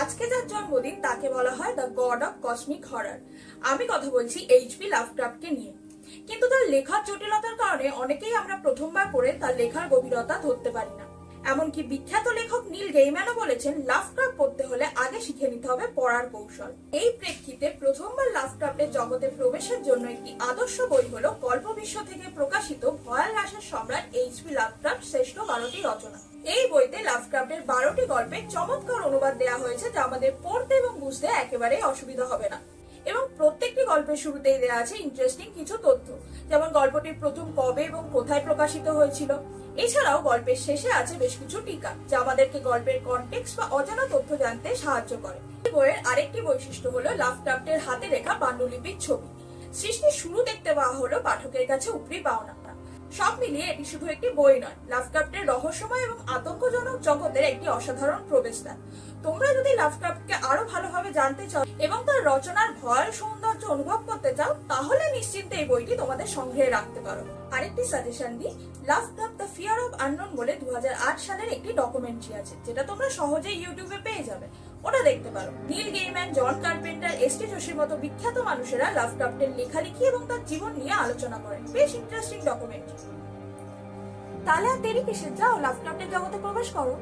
আজকে যার জন্মদিন তাকে বলা হয় the god of cosmic horror আমি কথা বলছি এইচপি লাভক্রাফটকে নিয়ে। কিন্তু তার লেখার জটিলতার কারণে অনেকেই আমরা প্রথমবার পড়ে তার লেখার গভীরতা ধরতে পারি না। এমনকি বিখ্যাত লেখক নীল গেইম্যানও বলেছেন লাভক্রাফট পড়তে হলে আগে শিখে নিতে হবে পড়ার কৌশল। এই প্রেক্ষিতে প্রথমবার লাভক্রাফটের জগতে প্রবেশের জন্য একটি আদর্শ বই হলো গল্প বিশ্ব থেকে প্রকাশিত ভয়াল রাসের সম্রাট এইচপি লাভক্রাফট শ্রেষ্ঠ বারোটি রচনা। এই বইতে বারোটি গল্পের চমৎকার অনুবাদ দেওয়া হয়েছে যা আমাদের পড়তে এবং বুঝতে একেবারেই অসুবিধা হবে না। এবং প্রত্যেকটি গল্পের শুরুতেই দেওয়া আছে ইন্টারেস্টিং কিছু তথ্য, যেমন গল্পটি প্রথম কবে এবং কোথায় প্রকাশিত হয়েছিল। এছাড়াও গল্পের শেষে আছে বেশ কিছু টিকা, যা আমাদেরকে গল্পের কনটেক্সট বা অজানা তথ্য জানতে সাহায্য করে। বইয়ের আরেকটি বৈশিষ্ট্য হলো লাভক্রাফটের হাতে রেখা পাণ্ডুলিপির ছবি। সৃষ্টির শুরু দেখতে পাওয়া হলো পাঠকের কাছে উপরি পাওনা। সব মিলিয়ে এটি শুধু একটি বই নয় লাভক্রাফটের রহস্যময় জগতের একটি অসাধারণ প্রবেশদ্বার। তোমরা যদি লাভক্রাফটকে আরও ভালোভাবে জানতে চাও এবং তার রচনার ভয় সৌন্দর্য অনুভব করতে চাও, তাহলে নিশ্চিন্তে এই বইটি তোমাদের সংগ্রহে রাখতে পারো। আরেকটি সাজেশন দিই Lovecraft the fear of unknown বলে দুহাজার আট সালের একটি ডকুমেন্টারি আছে, যেটা তোমরা সহজেই ইউটিউবে পেয়ে যাবে। ওটা দেখতে পারো। নীল গেইম্যান জন কার্পেন্টার এস টি যোশীর মতো বিখ্যাত মানুষেরা লাভক্রাফটের লেখালেখি এবং তার জীবন নিয়ে আলোচনা করেন। বেশ ইন্টারেস্টিং ডকুমেন্টারি তাহলে আর দেরি কিসের? যাও লাভ ক্লাবের জগতে প্রবেশ করো।